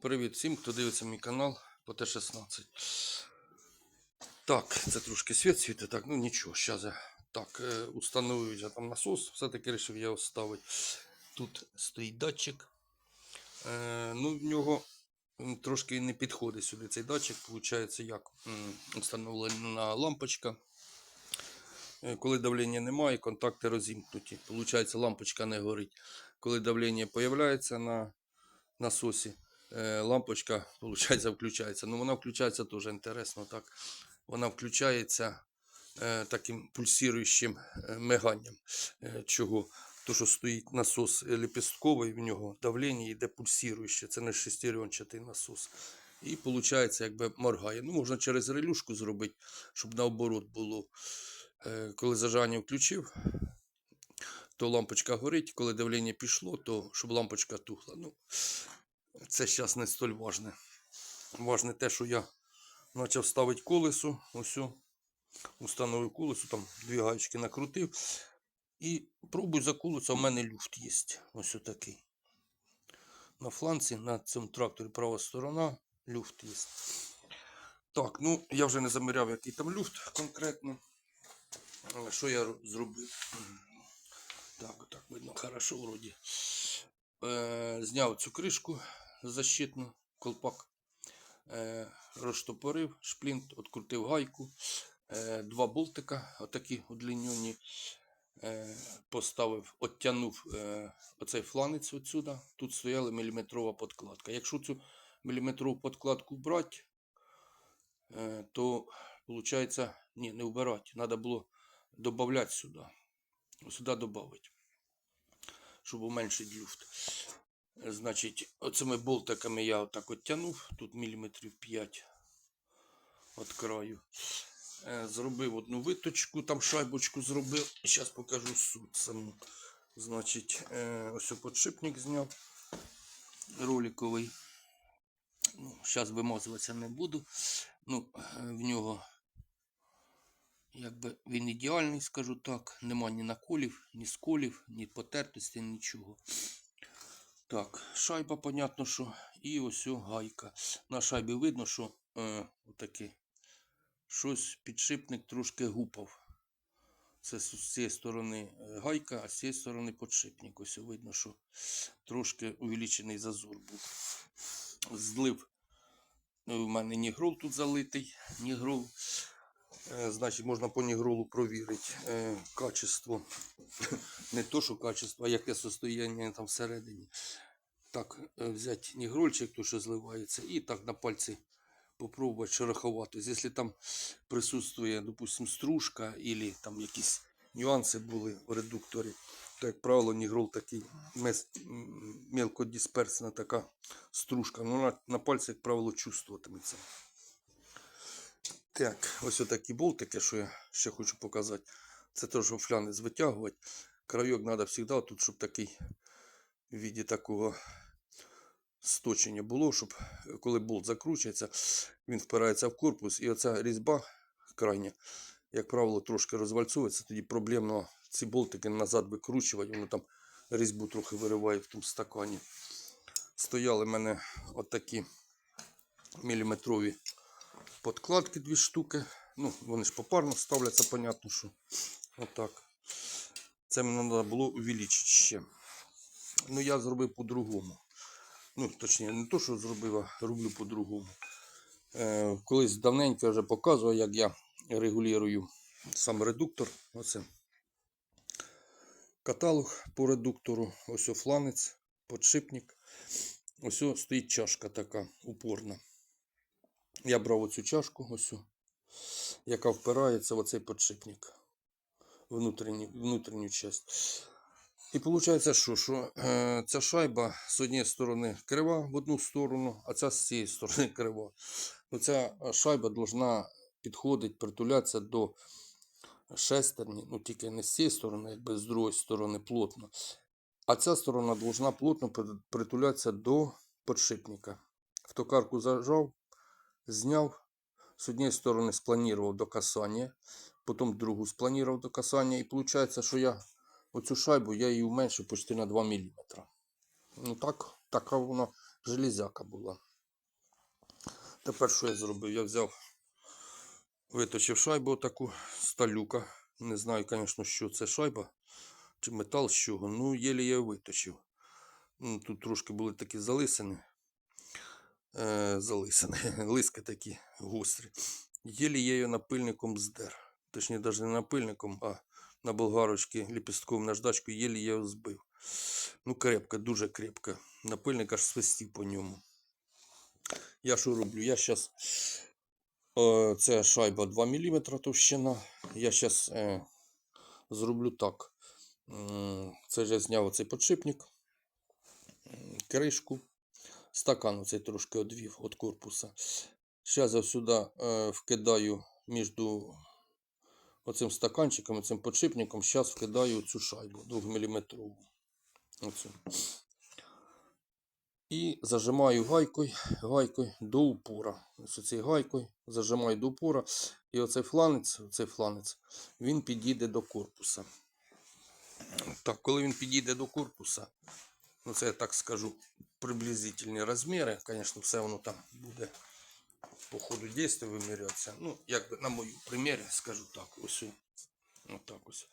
Привіт всім, хто дивиться мій канал по Т-16. Так, це трошки світ світить, так, ну нічого, зараз я так, е, установив я там насос, все-таки вирішив я його ставити. Тут стоїть датчик. Е, ну, в нього трошки не підходить сюди цей датчик. Получається, як встановлена лампочка. Е, Коли давлення немає, контакти розімкнуті. Получається, лампочка не горить. Коли давлення з'являється на насосі, лампочка, получається, включається. Ну, вона включається теж інтересно. Так. Вона включається е, таким пульсуючим е, миганням. Е, чого? То, що стоїть насос лепестковий, в нього давлення йде пульсуюче. Це не шестеренчатий насос. І виходить, якби моргає. Ну, можна через релюшку зробити, щоб наоборот було. Е, Коли зажання включив, то лампочка горить. Коли давлення пішло, то щоб лампочка тухла. Ну, це зараз не столь важне. Важне те, що я почав ставити колесо. Ось, установив колесо, там дві гаечки накрутив. І пробую за колесо, в мене люфт є. Ось такий. На фланці, на цьому тракторі права сторона, люфт є. Так, ну я вже не заміряв, який там люфт конкретно. Але що я зробив? Так, отак видно, хорошо вроді. Е, зняв цю кришку защитну, колпак. Е, розштопорив шплінт, відкрутив гайку. Е, два болтика, отакі удлінені. Е, поставив, оттягнув е, оцей фланець отсюда. Тут стояла міліметрова подкладка. Якщо цю міліметрову подкладку брати, то виходить, ні, не вбирати. Треба було додати сюди. Сюди додати, щоб уменшити люфт. Значить, оцими болтиками я отак оттягнув, тут міліметрів 5 від краю. Е, Зробив одну виточку, там шайбочку зробив. Зараз покажу суть саму. Значить, е, ось подшипник зняв роликовий. Ну, зараз вимазуватися не буду. Ну, е, в нього якби він ідеальний, скажу так. Нема ні наколів, ні сколів, ні потертості, нічого. Так, шайба, понятно, що. І ось гайка. На шайбі видно, що е, отаке. Щось підшипник трошки гупав. Це з цієї сторони е, гайка, а з цієї сторони подшипник. Ось видно, що трошки увеличений зазор був. Злив. У мене нігрол тут залитий. Нігрол. Е, Значить, можна по нігролу провірити е, качество. Не то, що качество, а яке состояння там всередині. Так, е, взяти нігрольчик, то що зливається, і так на пальці попробувати шероховати. Якщо там присутствує, допустим, стружка або там якісь нюанси були в редукторі, то, як правило, нігрол такий мелкодисперсна така стружка. Ну, на, на пальці, як правило, чувствуватиметься. Так, ось отакі болтики, що я ще хочу показати. Це теж флянець витягувати. Крайок треба завжди тут, щоб такий в віді такого сточення було, щоб коли болт закручується, він впирається в корпус, і оця різьба крайня, як правило, трошки розвальцовується. Тоді проблемно ці болтики назад викручувати, воно там різьбу трохи вириває в тому стакані. Стояли в мене отакі міліметрові подкладки дві штуки. Ну, вони ж попарно ставляться, понятно, що отак. Це мені треба було увеличити ще. Ну, я зробив по-другому. Ну, точніше, не то, що зробив, а роблю по-другому. Е, колись давненько вже показував, як я регулюю сам редуктор. Оце каталог по редуктору, ось фланець, подшипник. Ось стоїть чашка така упорна. Я брав оцю чашку, ось, яка впирається в оцей подшипник. Внутрішню, внутрішню часть. І виходить, що, що е, ця шайба з однієї сторони крива в одну сторону, а ця з цієї сторони крива. Ну, ця е, шайба повинна підходити, притулятися до шестерні, ну тільки не з цієї сторони, якби з другої сторони плотно. А ця сторона повинна плотно притулятися до подшипника. В токарку зажав, зняв, з однієї сторони спланував до касання, потім другу спланував до касання. І виходить, що я оцю шайбу я її уменшив почти на 2 мм. Ну так, така вона железяка була. Тепер що я зробив? Я взяв, виточив шайбу таку сталюка. Не знаю, звісно, що це шайба чи метал з чого. Ну, єлі я виточив. Ну, Тут трошки були такі залисини. Е, залисини, лиски такі гострі. Єлі я її напильником здер. Точніше, навіть не напильником, а на болгарочці ліпістковим наждачку єлі його збив. Ну, крепко, дуже крепко. Напильник аж свистів по ньому. Я що роблю? Я зараз. Це шайба 2 мм товщина. Я зараз е, зроблю так. Це я зняв оцей подшипник, кришку, стакан оцей трошки одвів від корпуса. Зараз я сюди е, вкидаю між оцим стаканчиком цим подшипником. Зараз вкидаю цю шайбу 2 мм. Оцю. І зажимаю гайкою, гайкою до упора. Ось оцей гайкою зажимаю до упора. І оцей фланець, оцей фланець, він підійде до корпуса. Так, коли він підійде до корпуса, ну це я так скажу, приблизительні розміри. Звісно, все воно там буде по ходу дійства вимірятися. Ну, якби на мою примірі, скажу так, ось. Отак ось.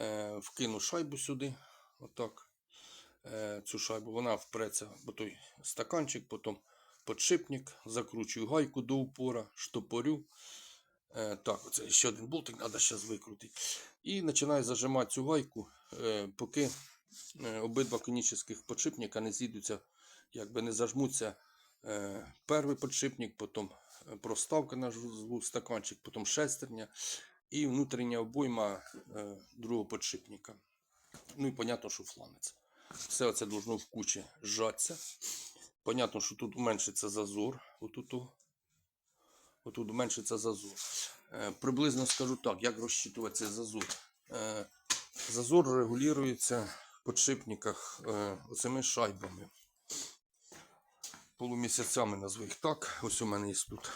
Е, вкину шайбу сюди. Отак е, цю шайбу, вона впреться в той стаканчик, потім подшипник, закручую гайку до упора, штопорю. Е, так, оце ще один болтик треба зараз викрутити. І починаю зажимати цю гайку, е, поки обидва конічних подшипника не зійдуться, якби не зажмуться. Е, перший подшипник, потім е, проставка на жгу- стаканчик, потім шестерня і внутрішня обойма е, другого подшипника. Ну і понятно, що фланець. Все це должно в кучі зжатися. Понятно, що тут уменшиться зазор. Отут, отут уменшиться зазор. Е, приблизно скажу так, як розчитувати цей зазор. Е, зазор регулюється подшипниках е, оцими шайбами. Полумісяцями назву їх так. Ось у мене є тут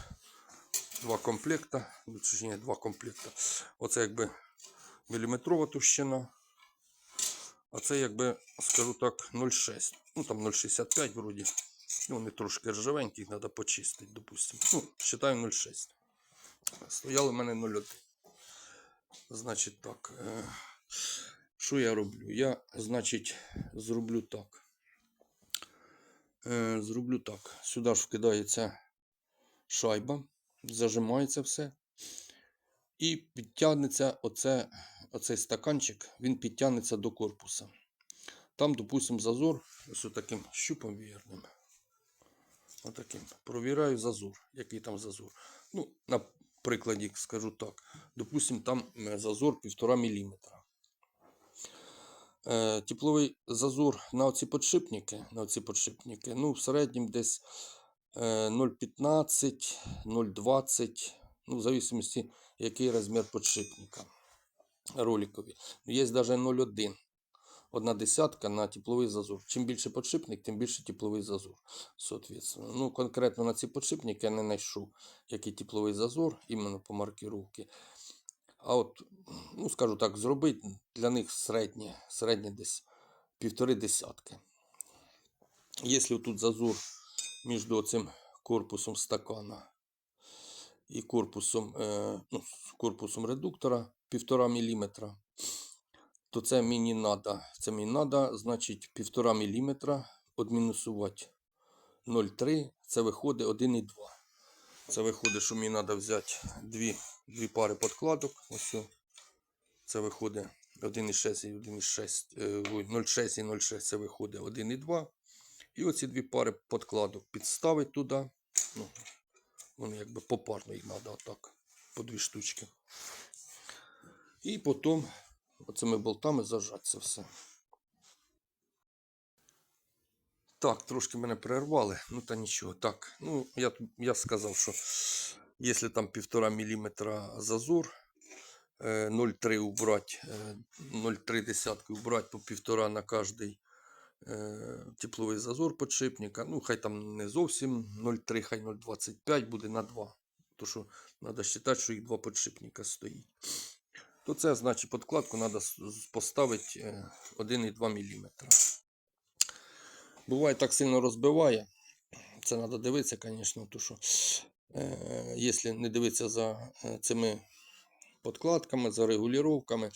два комплекта. Точніше, два комплекта. Оце якби міліметрова товщина. А це якби, скажу так, 0,6. Ну там 0,65 вроді. Ну, вони трошки ржавенькі, їх треба почистити, допустимо. Ну, вважаю 0,6. Стояли в мене 0,1. Значить так. Що я роблю? Я, значить, зроблю так. Е, Зроблю так. Сюди ж вкидається шайба, зажимається все. І підтягнеться оце, оцей стаканчик, він підтягнеться до корпуса. Там, допустимо, зазор ось таким щупом вірним. Отаким. Провіряю зазор. Який там зазор. Ну, на прикладі скажу так. Допустимо, там е, зазор 1,5 мм. Е, тепловий зазор на оці подшипники, на оці подшипники, ну, в середньому десь е, 0,15, 0,20, ну, в зависимості, який розмір подшипника роликові. Є навіть 0,1. Одна десятка на тепловий зазор. Чим більше подшипник, тим більше тепловий зазор. Соответственно. Ну, конкретно на ці подшипники я не знайшов, який тепловий зазор, іменно по маркировці. А от, ну, скажу так, зробити для них середнє, середнє десь півтори десятки. Якщо тут зазор між цим корпусом стакана і корпусом, е, ну, корпусом редуктора 1,5 мм, то це мені надо. Це мені надо, значить, 1,5 мм відмінусувати 0,3, це виходить 1,2. Це виходить, що мені треба взяти дві, дві пари подкладок. Ось. Це виходить 1,6 і 1,6, е, 0,6 і 0,6 це виходить 1,2. І оці дві пари подкладок підставити туди. Ну, вони якби попарно їх треба отак, по дві штучки. І потім оцими болтами зажати це все. Так, трошки мене перервали, ну та нічого. Так, ну я, я сказав, що якщо там 1,5 мм зазор, е, 0,3 убрать, е, 0,3 десятки убрать по 1,5 на кожний е, тепловий зазор подшипника. Ну, хай там не зовсім 0,3, хай 0,25 буде на 2. То що треба вважати, що їх два подшипника стоїть. То це значить подкладку треба поставити е, 1,2 мм. Буває так сильно розбиває. це треба дивитися, звісно, тому що е, якщо не дивитися за е, цими подкладками, за регулюваннями,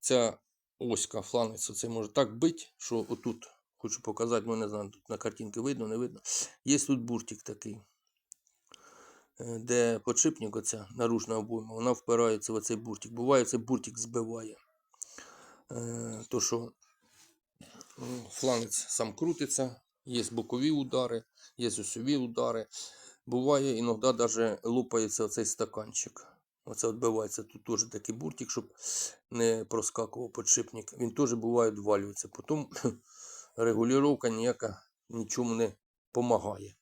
ця оська фланець оцей може так бити, що отут, хочу показати, ну не знаю, тут на картинці видно, не видно. Є тут буртик такий, е, де подшипник, оця наружна обойма, вона впирається в цей буртик. Буває, цей буртик збиває. Е, То, що фланець сам крутиться, є бокові удари, є осьові удари. Буває, іноді навіть лупається оцей стаканчик. Оце відбивається тут теж такий буртик, щоб не проскакував подшипник. Він теж буває відвалюється. Потім регулювання ніяка нічому не допомагає.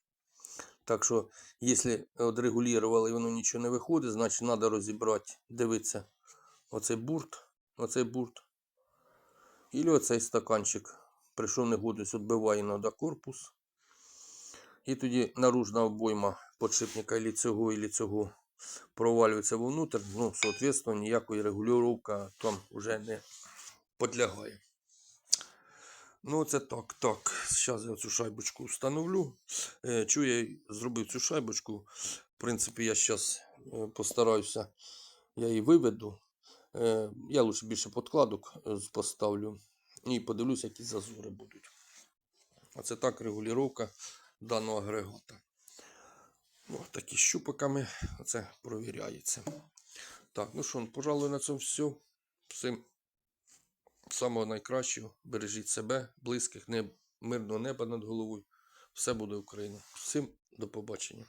Так що, якщо відрегулювали і воно нічого не виходить, значить треба розібрати, дивитися оцей бурт, оцей бурт. І оцей стаканчик. Прийшов негодність, відбиває іноді корпус. І тоді наружна обойма подшипника или цього, или цього провалюється вовнутрь. Ну, соответственно, ніякої регулювання там вже не підлягає. Ну, це так, так. Зараз я цю шайбочку встановлю. Е, Чую, я зробив цю шайбочку. В принципі, я зараз постараюся, я її виведу. Е, Я лучше більше подкладок е, поставлю. І подивлюся, які зазори будуть. Оце так регулювання даного агрегата. Ну, такі щупиками це провіряється. Так, ну що, пожалуй, на цьому все. Всім самого найкращого. Бережіть себе, близьких, мирного неба над головою. Все буде Україна. Всім до побачення.